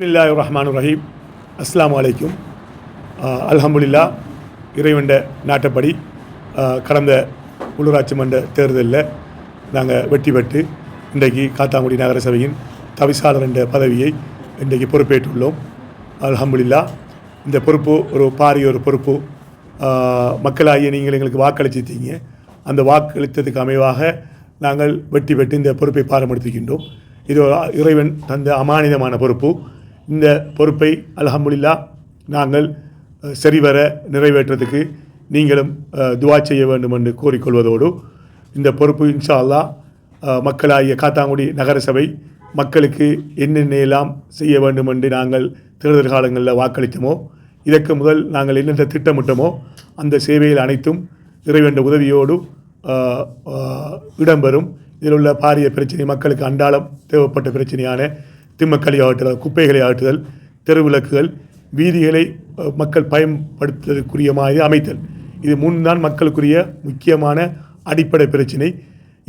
பில்லாஹ் ரஹ்மான் ரஹீம் அஸ்ஸலாமு அலைக்கும் ஆஹ் இறைவண்ட நாட்டப்படி uh, கடந்த உள்ளூராட்சி மன்ற தேர்தலில் நாங்கள் வெற்றி பெற்று இன்றைக்கு காத்தாங்குடி நகரசபையின் தவிசாளர் என்ற பதவியை இன்றைக்கு பொறுப்பேற்றுள்ளோம். அல்ஹம்துலில்லா இந்த பொறுப்பு ஒரு பாரிய ஒரு பொறுப்பு. Uh, மக்களாகிய நீங்கள் எங்களுக்கு வாக்களிச்சிட்டீங்க அந்த வாக்களித்ததுக்கு அமைவாக நாங்கள் வெற்றி பெற்று இந்த பொறுப்பை பாரம்படுத்திக்கின்றோம் இது இறைவன் தந்த அமானிதமான பொறுப்பு. இந்த பொறுப்பை அல்ஹம்துலில்லா நாங்கள் சரிவர நிறைவேற்றத்துக்கு நீங்களும் துவா செய்ய வேண்டும் என்று கூறிக்கொள்வதோடு இந்த பொறுப்பு இன்ஷா மக்களாகிய காத்தாங்குடி நகரசபை மக்களுக்கு என்னென்ன எல்லாம் செய்ய வேண்டும் என்று நாங்கள் தேர்தல் காலங்களில் வாக்களித்தோமோ இதற்கு முதல் நாங்கள் என்னென்ன திட்டமிட்டோமோ அந்த சேவையில் அனைத்தும் இறைவேண்ட உதவியோடு இடம்பெறும். இதில் உள்ள பாரிய பிரச்சனை மக்களுக்கு அன்றாடம் தேவைப்பட்ட பிரச்சனையான திம்மக்களை ஆட்டுதல் குப்பைகளை ஆட்டுதல் தெருவிளக்குகள் வீதிகளை மக்கள் பயன்படுத்துவதற்குரிய மாதிரி அமைத்தல். இது முன்தான் மக்களுக்குரிய முக்கியமான அடிப்படை பிரச்சனை.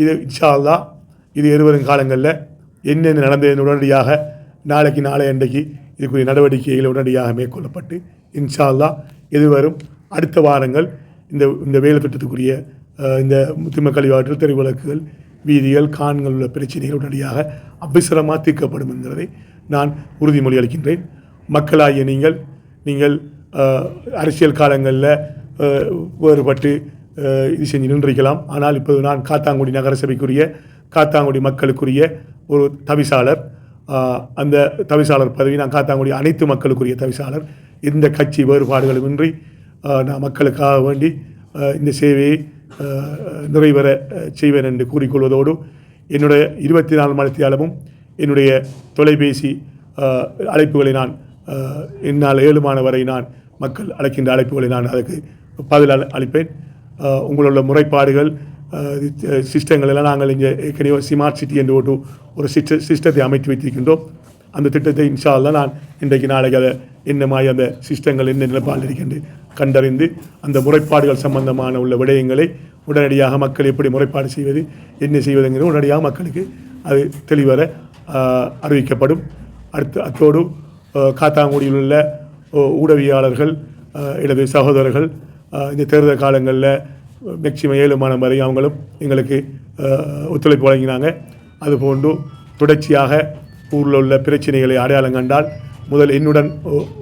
இது இன்ஷால்லா இது எதிர்வரும் காலங்களில் என்னென்ன நடந்தது உடனடியாக நாளைக்கு நாளை அன்றைக்கு இதுக்குரிய நடவடிக்கைகள் உடனடியாக மேற்கொள்ளப்பட்டு இன்ஷால்லா எதிர்வரும் அடுத்த வாரங்கள் இந்த இந்த வேலை திட்டத்துக்குரிய இந்த திம்ம கழிவாற்றல் தெருவிளக்குகள் வீதிகள் கான்கள் உள்ள பிரச்சனைகள் உடனடியாக அபிசரமாக தீர்க்கப்படும் என்கிறதை நான் உறுதிமொழி அளிக்கின்றேன். மக்களாகிய நீங்கள் நீங்கள் அரசியல் காலங்களில் வேறுபட்டு இது செஞ்சு நின்றிருக்கலாம். ஆனால் இப்போது நான் காத்தாங்குடி நகரசபைக்குரிய காத்தாங்குடி மக்களுக்குரிய ஒரு தவிசாளர். அந்த தவிசாளர் பதவி நான் காத்தாங்குடி அனைத்து மக்களுக்குரிய தவிசாளர். எந்த கட்சி வேறுபாடுகளுமின்றி நான் மக்களுக்காக வேண்டி இந்த சேவையை நிறைவேற செய்வேன் என்று கூறிக்கொள்வதோடு என்னுடைய இருபத்தி நாலு மணித்தியாலமும் என்னுடைய தொலைபேசி அழைப்புகளை நான் என்னால் ஏழுமான வரை நான் மக்கள் அழைக்கின்ற அழைப்புகளை நான் அதற்கு பதில் அளிப்பேன். உங்களுள்ள முறைப்பாடுகள் சிஸ்டங்கள் எல்லாம் நாங்கள் இங்கே ஏற்கனவே ஸ்மார்ட் சிட்டி என்று ஒரு ஒரு சிஸ்ட சிஸ்டத்தை அமைத்து வைத்திருக்கின்றோம். அந்த திட்டத்தை இன்ஷா நான் இன்றைக்கு நாளைக்கு அதை என்ன மாதிரி அந்த சிஸ்டங்கள் என்ன நிலப்பால் இருக்கின்றேன் கண்டறிந்து அந்த முறைப்பாடுகள் சம்பந்தமான உள்ள விடயங்களை உடனடியாக மக்கள் எப்படி முறைப்பாடு செய்வது என்ன செய்வதுங்கிறது உடனடியாக மக்களுக்கு அது தெளிவர அறிவிக்கப்படும். அடுத்து அத்தோடு காத்தாங்குடியில் உள்ள ஊடகவியாளர்கள் எனது சகோதரர்கள் இந்த தேர்தல் காலங்களில் மேக்சிமம் ஏழு மாதம் வரை அவங்களும் எங்களுக்கு ஒத்துழைப்பு வழங்கினாங்க. அதுபோன்று தொடர்ச்சியாக ஊரில் உள்ள பிரச்சனைகளை அடையாளம் கண்டால் முதல் என்னுடன்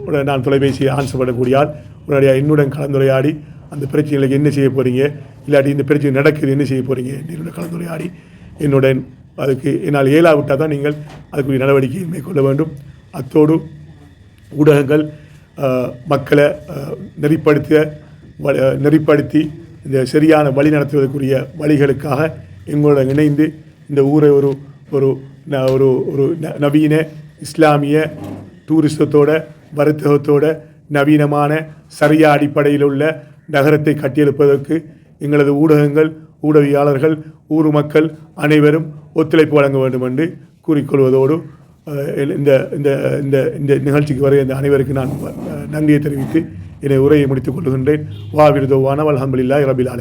உடன் நான் தொலைபேசியை ஆன்சர் பண்ணக்கூடியால் முன்னாடியாக என்னுடன் கலந்துரையாடி அந்த பிரச்சனைகளுக்கு என்ன செய்ய போகிறீங்க இல்லாட்டி இந்த பிரச்சனை நடக்குது என்ன செய்ய போகிறீங்க என்னுடன் கலந்துரையாடி என்னுடன் அதுக்கு என்னால் இயலாவிட்டால் தான் நீங்கள் அதுக்குரிய நடவடிக்கையை மேற்கொள்ள வேண்டும். அத்தோடு ஊடகங்கள் மக்களை நெறிப்படுத்த வ- நெறிப்படுத்தி இந்த சரியான வழி நடத்துவதற்குரிய வழிகளுக்காக எங்களுடன் இணைந்து இந்த ஊரை ஒரு ஒரு ந- ஒரு ஒரு ந- நவீன இஸ்லாமிய டூரிசத்தோட வர்த்தகத்தோட நவீனமான சரியா அடிப்படையில் உள்ள நகரத்தை கட்டியெழுப்பதற்கு எங்களது ஊடகங்கள் ஊடகவியாளர்கள் ஊர் மக்கள் அனைவரும் ஒத்துழைப்பு வழங்க வேண்டும் என்று கூறிக்கொள்வதோடு இந்த இந்த இந்த இந்த நிகழ்ச்சிக்கு வரை இந்த அனைவருக்கு நான் நன்றியை தெரிவித்து என்னை உரையை முடித்துக் கொள்கின்றேன். வா விருதோவான அல்ஹம்துலில்லாஹி ரபில்